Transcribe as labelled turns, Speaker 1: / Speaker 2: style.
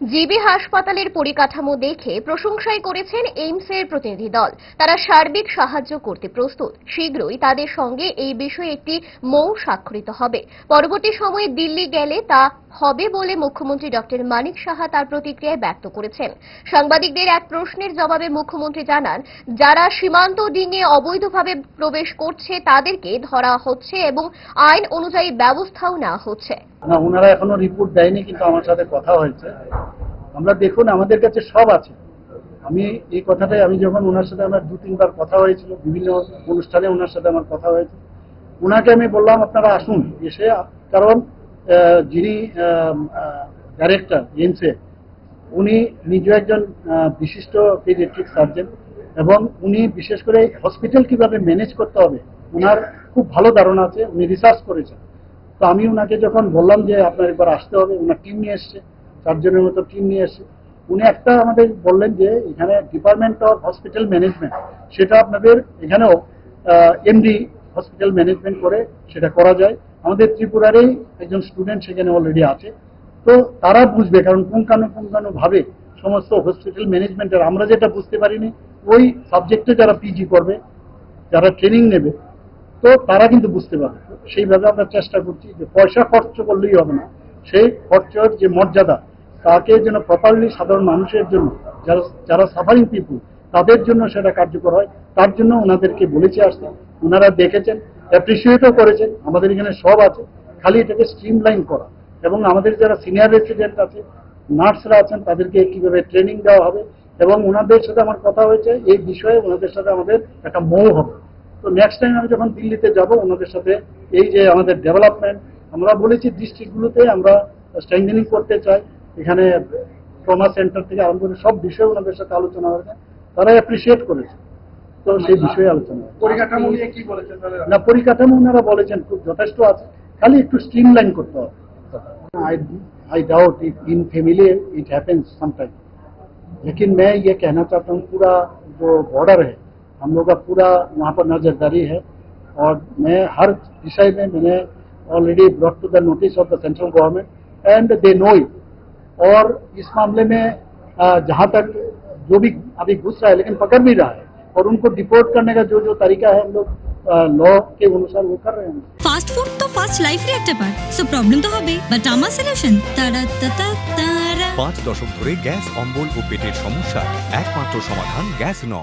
Speaker 1: GB হাসপাতালের পরিকাঠামো দেখে প্রশংসাই করেছেন এইমসের প্রতিনিধি দল। তারা সার্বিক সাহায্য করতে প্রস্তুত। শীঘ্রই তাদের সঙ্গে এই বিষয়ে একটি মৌ স্বাক্ষরিত হবে। পরবর্তী সময়ে দিল্লি গেলে তা হবে বলে মুখ্যমন্ত্রী ডক্টর মানিক সাহা তার প্রতিক্রিয়ায় ব্যক্ত করেছেন। সাংবাদিকদের এক প্রশ্নের জবাবে মুখ্যমন্ত্রী জানান, যারা সীমান্ত ডিঙে অবৈধভাবে প্রবেশ করছে তাদেরকে ধরা হচ্ছে এবং আইন অনুযায়ী ব্যবস্থাও নেওয়া হচ্ছে।
Speaker 2: না ওনারা এখনও রিপোর্ট দেয়নি, কিন্তু আমার সাথে কথা হয়েছে। আমরা দেখুন, আমাদের কাছে সব আছে। আমি এই কথাটাই, আমি যখন ওনার সাথে আমার দু, তিনবার কথা হয়েছিল, বিভিন্ন অনুষ্ঠানে ওনার সাথে আমার কথা হয়েছে ওনাকে আমি বললাম, আপনারা আসুন এসে। কারণ যিনি ডাইরেক্টর এমসে উনি নিজে একজন বিশিষ্ট পেডিয়াট্রিক সার্জন এবং উনি বিশেষ করে হসপিটাল কীভাবে ম্যানেজ করতে হবে, ওনার খুব ভালো ধারণা আছে, উনি রিসার্চ করেছেন। তো আমি ওনাকে যখন বললাম যে, আপনার একবার আসতে হবে ওনার টিম নিয়ে এসছে। চারজনের মতো টিম নিয়ে এসছে উনি একটা আমাদের বললেন যে, এখানে ডিপার্টমেন্ট অফ হসপিটাল ম্যানেজমেন্ট সেটা আপনাদের এখানেও এমডি হসপিটাল ম্যানেজমেন্ট করে সেটা করা যায়। আমাদের ত্রিপুরারই একজন স্টুডেন্ট সেখানে অলরেডি আছে। তো তারা বুঝবে, কারণ পুঙ্খানু পুঙ্খানু ভাবে সমস্ত হসপিটাল ম্যানেজমেন্টের আমরা যেটা বুঝতে পারিনি, ওই সাবজেক্টে যারা পিজি করবে, যারা ট্রেনিং নেবে, তো তারা কিন্তু বুঝতে পারবে। সেইভাবে আমরা চেষ্টা করছি যে পয়সা খরচ করলেই হবে না। সেই খরচের যে মর্যাদা তাকে যেন প্রপারলি সাধারণ মানুষের জন্য, যারা যারা সাফারিং পিপুল তাদের জন্য সেটা কার্যকর হয়। তার জন্য ওনাদেরকে বলেছে আসতে। ওনারা দেখেছেন অ্যাপ্রিসিয়েটও করেছেন। আমাদের এখানে সব আছে। খালি এটাকে স্ট্রিমলাইন করা। এবং আমাদের যারা সিনিয়র রেসিডেন্ট আছে, নার্সরা আছেন, তাদেরকে কীভাবে ট্রেনিং দেওয়া হবে? এবং ওনাদের সাথে আমার কথা হয়েছে, এই বিষয়ে ওনাদের সাথে আমাদের একটা মৌ হবে। তো নেক্সট টাইম আমি যখন দিল্লিতে যাব, ওনাদের সাথে এই যে আমাদের ডেভেলপমেন্ট আমরা বলেছি ডিস্ট্রিক্টগুলোতে আমরা স্ট্রেংথেনিং করতে চাই। এখানে ট্রমা সেন্টার থেকে আরম্ভ করে সব বিষয়ে ওনাদের সাথে আলোচনা হয়েছে তারা অ্যাপ্রিসিয়েট করেছে তো সেই বিষয়ে আলোচনা হয়েছে।
Speaker 3: পরিকাঠামো নিয়ে কি বলেছেন তাহলে
Speaker 2: না পরিকাঠামো ওনারা বলেছেন খুব যথেষ্ট আছে খালি একটু স্ট্রিমলাইন করতে হবে I I doubt in family it happens sometime लेकिन मैं ये कहना चाहता हूँ पूरा जो बॉर्डर है हम लोग का पूरा वहाँ पर नजरदारी है और मैं हर विषय में मैंने already brought to the notice of the central government and they know it और इस मामले में अ, जहाँ तक जो भी अभी घुस रहा है लेकिन पकड़ भी रहा है और उनको डिपोर्ट करने का जो जो तरीका है हम लोग लॉ के अनुसार वो कर रहे हैं
Speaker 4: ফাস্ট ফুড তো ফাস্ট লাইফের একটা পার্ট সো প্রবলেম তো হবে বাট আমার সলিউশন তারা তারা তারা
Speaker 5: পাঁচ দশক ধরে গ্যাস অম্বল ও পেটের সমস্যা একমাত্র সমাধান গ্যাস নল